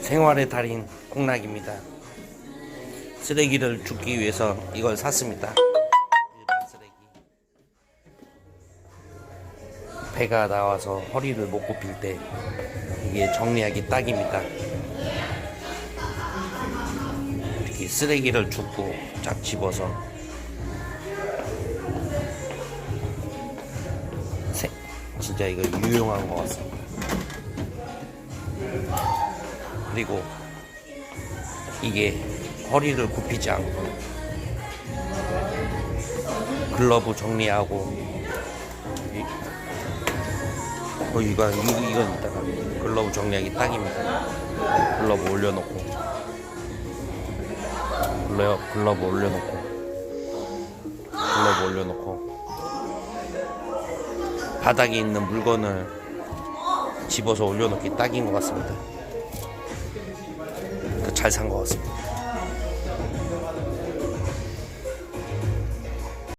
생활의 달인 콩락입니다. 쓰레기를 줍기 위해서 이걸 샀습니다. 일반 쓰레기. 배가 나와서 허리를 못 굽힐 때 이게 정리하기 딱입니다. 이렇게 쓰레기를 줍고 쫙 집어서 세- 진짜 이거 유용한 것 같습니다. 그리고 이게 허리를 굽히지 않고 글러브 정리하고 이, 어, 이거, 이거, 이건 이따가 글러브 정리하기 딱입니다. 글러브 올려놓고 글러, 글러브 올려놓고 글러브 올려놓고 바닥에 있는 물건을 집어서 올려놓기 딱인 것 같습니다. 그잘산 것 같습니다.